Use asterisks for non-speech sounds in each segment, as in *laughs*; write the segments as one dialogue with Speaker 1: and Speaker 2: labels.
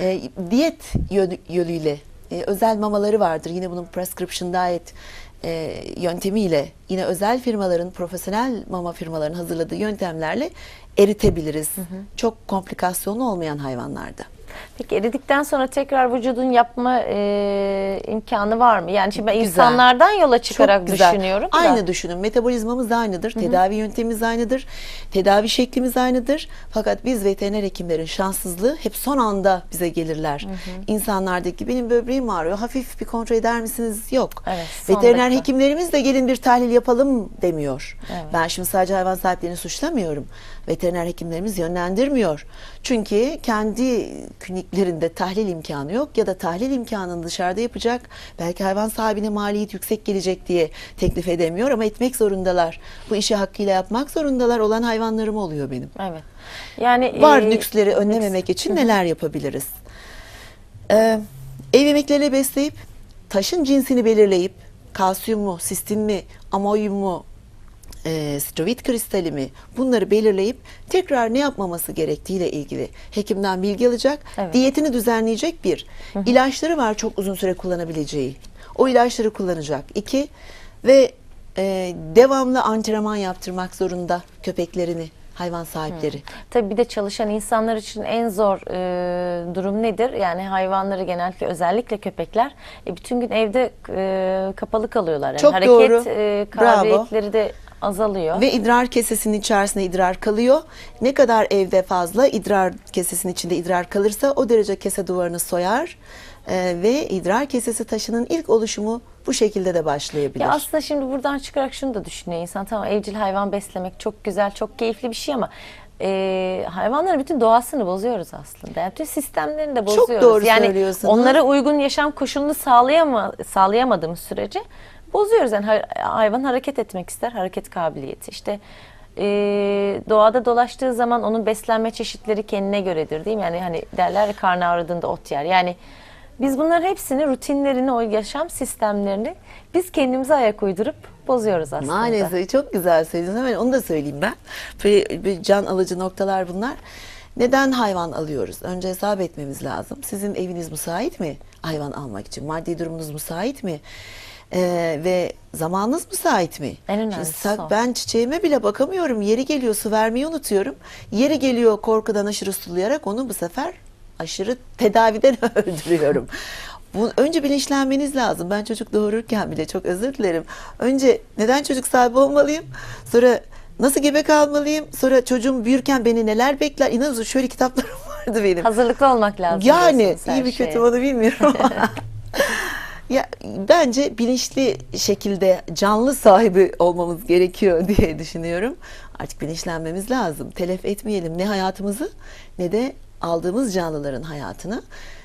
Speaker 1: E, diyet yönü- yönüyle e, özel mamaları vardır. Yine bunun prescription diet e, yöntemiyle yine özel firmaların, profesyonel mama firmaların hazırladığı yöntemlerle eritebiliriz. Çok komplikasyonu olmayan hayvanlarda.
Speaker 2: Peki eridikten sonra tekrar vücudun yapma e, imkanı var mı? Yani şimdi ben
Speaker 1: Güzel.
Speaker 2: insanlardan yola çıkarak
Speaker 1: Çok güzel.
Speaker 2: düşünüyorum da.
Speaker 1: Aynı düşünün. Metabolizmamız aynıdır. Tedavi yöntemimiz aynıdır. Tedavi şeklimiz aynıdır. Fakat biz veteriner hekimlerin şanssızlığı hep son anda bize gelirler. İnsanlardaki benim böbreğim ağrıyor. Hafif bir kontrol eder misiniz? Yok.
Speaker 2: Evet, son
Speaker 1: veteriner
Speaker 2: dakika.
Speaker 1: hekimlerimiz de gelin bir tahlil yapalım demiyor.
Speaker 2: Evet.
Speaker 1: Ben şimdi sadece hayvan sahiplerini suçlamıyorum. Veteriner hekimlerimiz yönlendirmiyor. Çünkü kendi kliniklerinde tahlil imkanı yok ya da tahlil imkanını dışarıda yapacak. Belki hayvan sahibine maliyet yüksek gelecek diye teklif edemiyor ama etmek zorundalar. Bu işi hakkıyla yapmak zorundalar olan hayvanlarım oluyor benim.
Speaker 2: Evet. Yani
Speaker 1: Var
Speaker 2: e,
Speaker 1: nüksleri önlememek için neler yapabiliriz? Ee, ev yemekleriyle besleyip, taşın cinsini belirleyip, kalsiyum mu, sistin mi, amonyum mu, e, steroid kristali mi bunları belirleyip tekrar ne yapmaması gerektiğiyle ilgili hekimden bilgi alacak.
Speaker 2: Evet.
Speaker 1: Diyetini düzenleyecek bir. İlaçları var çok uzun süre kullanabileceği. O ilaçları kullanacak. İki ve e, devamlı antrenman yaptırmak zorunda köpeklerini, hayvan sahipleri.
Speaker 2: Tabii bir de çalışan insanlar için en zor e, durum nedir? Yani hayvanları genellikle özellikle köpekler e, bütün gün evde e, kapalı kalıyorlar. Yani
Speaker 1: Çok
Speaker 2: hareket
Speaker 1: doğru.
Speaker 2: e,
Speaker 1: Bravo.
Speaker 2: kabiliyetleri de azalıyor.
Speaker 1: Ve idrar kesesinin içerisinde idrar kalıyor. Ne kadar evde fazla idrar kesesinin içinde idrar kalırsa o derece kese duvarını soyar. Ee, ve idrar kesesi taşının ilk oluşumu bu şekilde de başlayabilir.
Speaker 2: Ya aslında şimdi buradan çıkarak şunu da düşünüyor insan. Tamam evcil hayvan beslemek çok güzel, çok keyifli bir şey ama e, hayvanların bütün doğasını bozuyoruz aslında. Yani bütün sistemlerini de
Speaker 1: Çok
Speaker 2: bozuyoruz.
Speaker 1: doğru
Speaker 2: yani
Speaker 1: söylüyorsunuz.
Speaker 2: onlara uygun yaşam koşulunu sağlayama, sağlayamadığımız sürece bozuyoruz. Yani hay- hayvan hareket etmek ister, hareket kabiliyeti. İşte e, doğada dolaştığı zaman onun beslenme çeşitleri kendine göredir değil mi? Yani hani derler ya karnı ağrıdığında ot yer. Yani biz bunların hepsini, rutinlerini, o yaşam sistemlerini biz kendimize ayak uydurup bozuyoruz aslında.
Speaker 1: Maalesef çok güzel söylediniz. Hemen onu da söyleyeyim ben. Böyle can alıcı noktalar bunlar. Neden hayvan alıyoruz? Önce hesap etmemiz lazım. Sizin eviniz müsait mi hayvan almak için? Maddi durumunuz müsait mi? Ee, ve zamanınız müsait mi?
Speaker 2: En önemlisi
Speaker 1: Şimdi
Speaker 2: o.
Speaker 1: ben çiçeğime bile bakamıyorum. Yeri geliyor su vermeyi unutuyorum. Yeri geliyor korkudan aşırı sulayarak onu bu sefer aşırı tedaviden *laughs* öldürüyorum. Bu, önce bilinçlenmeniz lazım. Ben çocuk doğururken bile çok özür dilerim. Önce neden çocuk sahibi olmalıyım? Sonra nasıl gebe kalmalıyım? Sonra çocuğum büyürken beni neler bekler? İnanın şöyle kitaplarım *laughs* vardı benim.
Speaker 2: Hazırlıklı olmak lazım.
Speaker 1: Yani iyi bir
Speaker 2: şeye.
Speaker 1: kötü onu bilmiyorum. *laughs* ya bence bilinçli şekilde canlı sahibi olmamız gerekiyor *laughs* diye düşünüyorum. Artık bilinçlenmemiz lazım. Telef etmeyelim ne hayatımızı ne de aldığımız canlıların hayatını.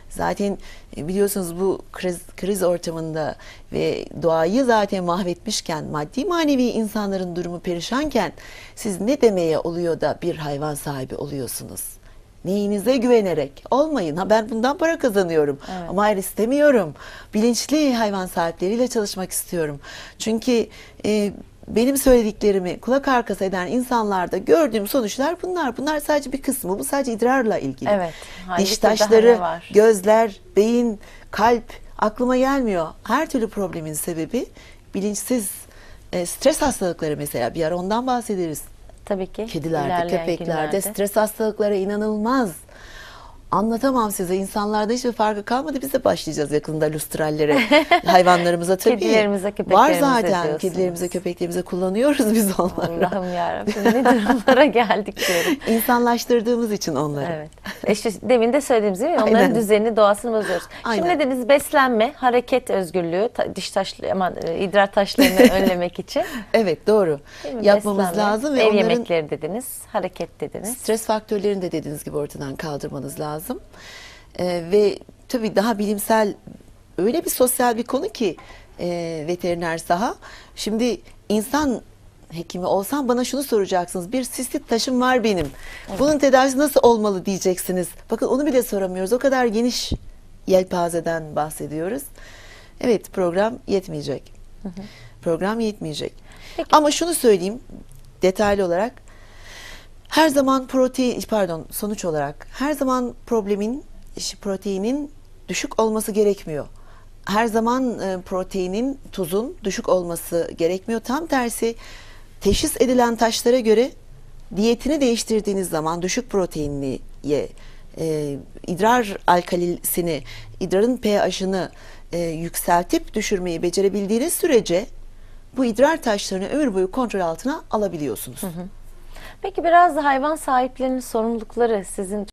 Speaker 1: Zaten e, biliyorsunuz bu kriz, kriz ortamında ve doğayı zaten mahvetmişken, maddi manevi insanların durumu perişanken siz ne demeye oluyor da bir hayvan sahibi oluyorsunuz? Neyinize güvenerek olmayın. Ha ben bundan para kazanıyorum.
Speaker 2: Evet.
Speaker 1: Ama hayır istemiyorum. Bilinçli hayvan sahipleriyle çalışmak istiyorum. Çünkü e, benim söylediklerimi kulak arkası eden insanlarda gördüğüm sonuçlar bunlar. Bunlar sadece bir kısmı. Bu sadece idrarla ilgili.
Speaker 2: Evet.
Speaker 1: Diş taşları, gözler, beyin, kalp aklıma gelmiyor. Her türlü problemin sebebi bilinçsiz e, stres hastalıkları mesela. Bir ara ondan bahsederiz.
Speaker 2: Tabii ki.
Speaker 1: Kedilerde, köpeklerde
Speaker 2: günlerde.
Speaker 1: stres hastalıkları inanılmaz. Anlatamam size. İnsanlarda hiçbir farkı kalmadı. Biz de başlayacağız yakında lustrallere. *laughs* hayvanlarımıza tabii.
Speaker 2: Kedilerimize,
Speaker 1: Var
Speaker 2: köpeklerimize
Speaker 1: zaten.
Speaker 2: diyorsunuz.
Speaker 1: Kedilerimize, köpeklerimize kullanıyoruz biz onları.
Speaker 2: Allah'ım yarabbim ne durumlara geldik diyorum. *laughs*
Speaker 1: İnsanlaştırdığımız için onları.
Speaker 2: Evet. E demin de söylediğimiz gibi onların
Speaker 1: Aynen.
Speaker 2: düzenini, doğasını bozuyoruz.
Speaker 1: Aynen.
Speaker 2: Şimdi dediniz? Beslenme, hareket özgürlüğü, ta- diş taşlı, aman, e, idrar taşlarını *laughs* önlemek için.
Speaker 1: Evet doğru. Yapmamız
Speaker 2: Beslenme,
Speaker 1: lazım ve
Speaker 2: Ev
Speaker 1: onların
Speaker 2: yemekleri dediniz, hareket dediniz.
Speaker 1: stres faktörlerini de dediğiniz gibi ortadan kaldırmanız lazım. Ee, ve tabii daha bilimsel öyle bir sosyal bir konu ki e, veteriner saha. Şimdi insan hekimi olsam bana şunu soracaksınız. Bir sistit taşım var benim. Bunun tedavisi nasıl olmalı diyeceksiniz. Bakın onu bile soramıyoruz. O kadar geniş yelpazeden bahsediyoruz. Evet program yetmeyecek. Program yetmeyecek.
Speaker 2: Peki.
Speaker 1: Ama şunu söyleyeyim detaylı olarak her zaman protein pardon sonuç olarak her zaman problemin proteinin düşük olması gerekmiyor. Her zaman e, proteinin, tuzun düşük olması gerekmiyor. Tam tersi teşhis edilen taşlara göre diyetini değiştirdiğiniz zaman düşük proteinli ye, e, idrar alkalisini, idrarın pH'ını e, yükseltip düşürmeyi becerebildiğiniz sürece bu idrar taşlarını ömür boyu kontrol altına alabiliyorsunuz.
Speaker 2: Peki biraz da hayvan sahiplerinin sorumlulukları sizin